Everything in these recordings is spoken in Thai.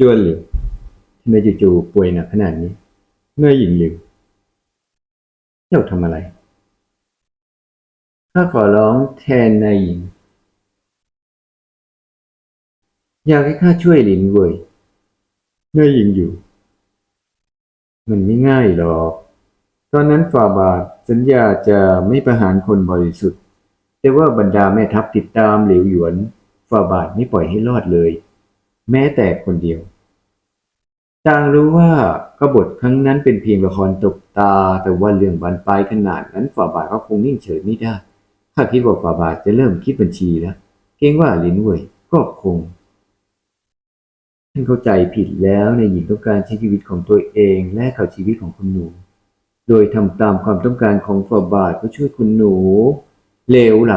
จวนหรือทำไมจู่ๆป่วยหนักขนาดนี้ เมื่อหญิงหรือเจ้าทำอะไร ข้าขอร้องแทนนายหญิง อยากให้ข้าช่วยหลินเว่ยนายหญิงอยู่ มันไม่ง่ายหรอก ตอนนั้นฝ่าบาทสัญญาจะไม่ประหารคนบริสุทธิ์ แต่ว่าบรรดาแม่ทัพติดตามเหลวหยวน ฝ่าบาทไม่ปล่อยให้รอดเลย แม้แต่คนเดียว ต่างรู้ว่ากบฏครั้งนั้นเป็นเพียงละครตกตา แต่ว่าเรื่องบานปลายขนาดนั้นฝ่าบาทก็คงนิ่งเฉยไม่ได้ข้าคิดว่าฝ่าบาทจะเริ่มคิดบัญชีแล้วเกรงว่าลินเว่ยก็คงท่านเข้าใจผิดแล้วในหญิงต้องการใช้ชีวิตของตัวเองและกับชีวิตของคุณหนู โดยทำตามความต้องการของฝ่าบาทเพื่อช่วยคุณหนูเลวไหล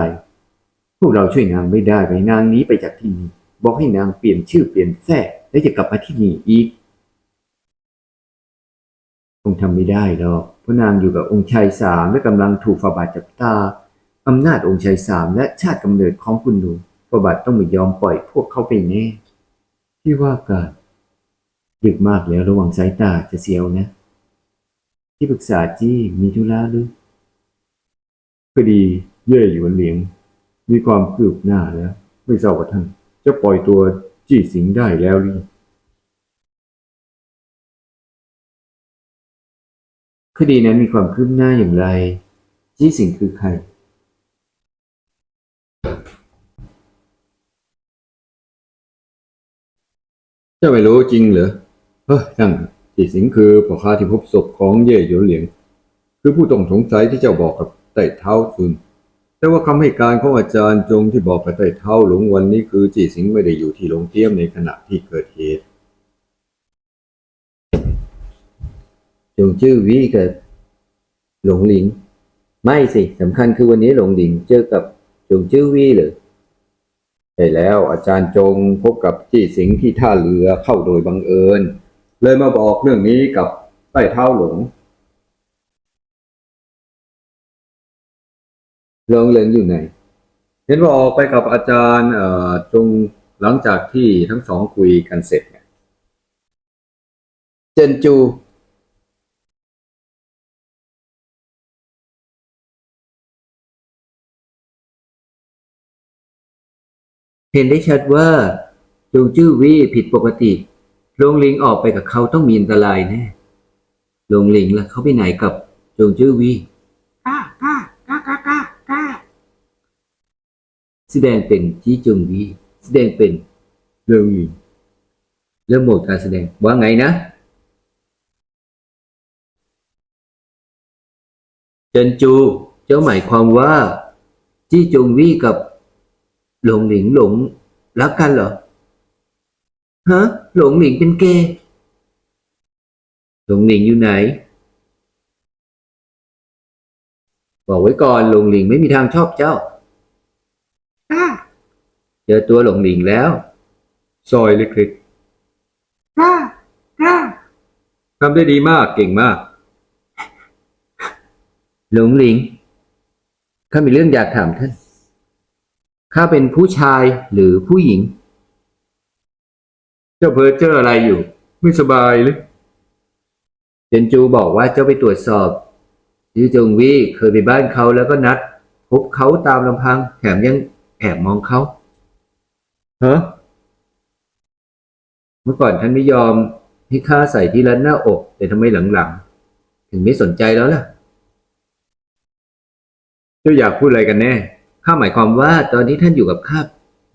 พวกเราช่วยนางไม่ได้ไปนางหนี้ไปจากที่นี่ บอกให้นางเปลี่ยนชื่อเปลี่ยนแท้และจะกลับมาที่นี่อีก คงทำไม่ได้หรอกเพราะนางอยู่กับองค์ชายสามและกำลังถูกฝ่าบาทจับตาอำนาจองค์ชายสามและชาติกำเนิดของคุณหนูฝ่าบาทต้องไม่ยอมปล่อยพวกเขาไปแน่ที่ว่าการดึกมากแล้วระวังสายตาจะเสียวนะ ที่ปรึกษาจี้มีธุระหรือคดีเย่หยวนเหลียง มีความคืบหน้าแล้ว ไม่ทราบว่าท่าน จะปล่อยตัวจี้สิงได้แล้วหรือคดีนั้นมีความคืบหน้าอย่างไร จี้สิงคือใครเจ้าไม่รู้จริงเหรอ เฮ้ยช่างจีสิงคือพ่อค้าที่พบศพของเย่หยวนเหลียง คือผู้ต้องสงสัยที่เจ้าบอกกับไต่เท้าซุน แต่ว่าคำให้การของอาจารย์จงที่บอกกับไต่เท้าหลงวันนี้คือจีสิงไม่ได้อยู่ที่โรงเตรียมในขณะที่เกิดเหตุจงชื่อวีกับหลงหลิง ไม่สิสำคัญคือวันนี้หลงหลิงเจอกับจงชื่อวีเลยใช่แล้วอาจารย์จงพบกับจี้สิงที่ท่าเรือเข้าโดยบังเอิญ เลยมาบอกเรื่องนี้กับใต้เท้าหลง เลิงเลงอยู่ไหน เห็นว่าออกไปกับอาจารย์เอ่อจงหลังจากที่ทั้งสองคุยกันเสร็จเนี่ยเจนจูเห็นได้ชัดว่าจงจื้อวี่ผิดปกติลงลิงออกไปกับเขาต้องมีอันตรายแน่ลงลิงล่ะเขาไปไหนกับจงจื้อวี่ ก้ากล้ากล้ากล้ากล้ากล้า แสดงเป็นจี้จงวีแสดงเป็นเรื่องหลิงเริ่มโหมดการแสดงว่าไงนะเจนจู เจ้าหมายความว่าจี้จงวี่กับ หลงหลิงหลงรักกันเหรอฮะหลงหลิงเป็นเกย์หลงหลิงอยู่ไหน บอกไว้ก่อนหลงหลิงไม่มีทางชอบเจ้า เจอตัวหลงหลิงแล้ว ซอยเล็กกล้ากล้าๆทำได้ดีมากเก่งมาก หลงหลิงข้ามีเรื่องอยากถามท่าน ข้าเป็นผู้ชายหรือผู้หญิง เจ้าเพ้อเจ้ออะไรอยู่ ไม่สบายเลยเจนจูบอกว่าเจ้าไปตรวจสอบยูจงวี่เคยไปบ้านเขาแล้วก็นัด พบเขาตามลำพัง แถมยังแอบมองเขา ฮะเมื่อก่อนท่านไม่ยอมให้ข้าใส่ที่รัดหน้าอก แต่ทำไมหลังๆ ถึงไม่สนใจแล้วล่ะ เจ้าอยากพูดอะไรกันแน่ ข้าหมายความว่าตอนที่ท่านอยู่กับข้า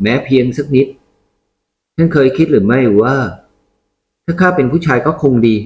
แม้เพียงสักนิด ท่านเคยคิดหรือไม่ว่า ถ้าข้าเป็นผู้ชายก็คงดี